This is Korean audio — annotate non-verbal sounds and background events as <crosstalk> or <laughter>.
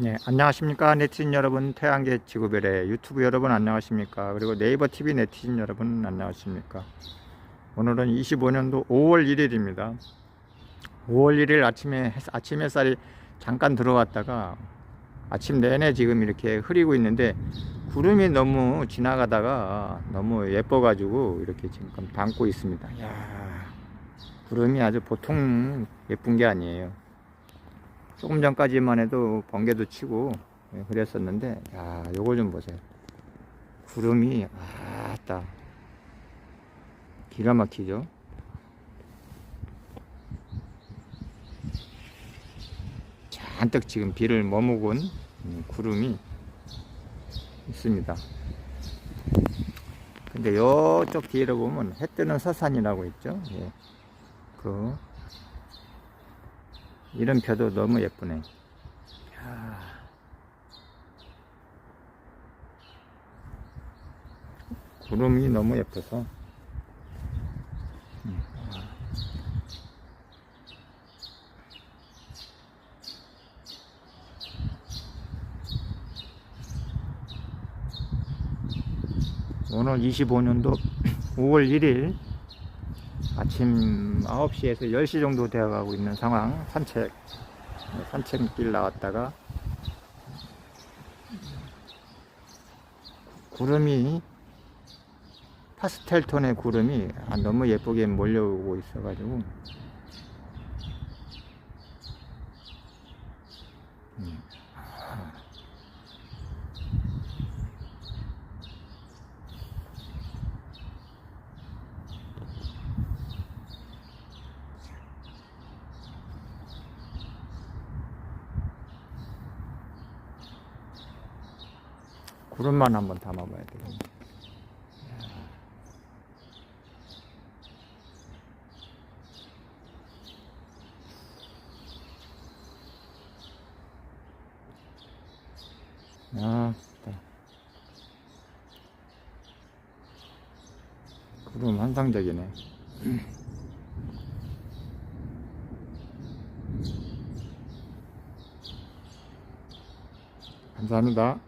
네, 안녕하십니까. 네티즌 여러분 태양계 지구별의 유튜브 여러분 안녕하십니까. 그리고 네이버 TV 네티즌 여러분 안녕하십니까. 오늘은 25년도 5월 1일입니다. 5월 1일 아침에 햇- 아침 햇살이 잠깐 들어왔다가 아침 내내 지금 이렇게 흐리고 있는데 구름이 너무 지나가다가 너무 예뻐 가지고 이렇게 지금 담고 있습니다. 야 구름이 아주 보통 예쁜 게 아니에요 조금 전까지만 해도 번개도 치고 예, 그랬었는데 야 요걸 좀 보세요. 구름이 아따. 기가 막히죠? 잔뜩 지금 비를 머무은 음, 구름이 있습니다. 근데 요쪽 뒤로 보면 해 뜨는 서산이라고 있죠? 예. 그 이런 벼도 너무 예쁘네. 야. 구름이 너무 예뻐서. 음. 오늘 25년도 5월 1일 아침 9시에서 10시 정도 되어 가고 있는 상황. 산책. 산책길 나왔다가 구름이 파스텔 톤의 구름이 아, 너무 예쁘게 몰려오고 있어 가지고 구름만 한번 담아봐야 되겠네. 아, 좋다. 구름 환상적이네. <clears throat> 감사합니다.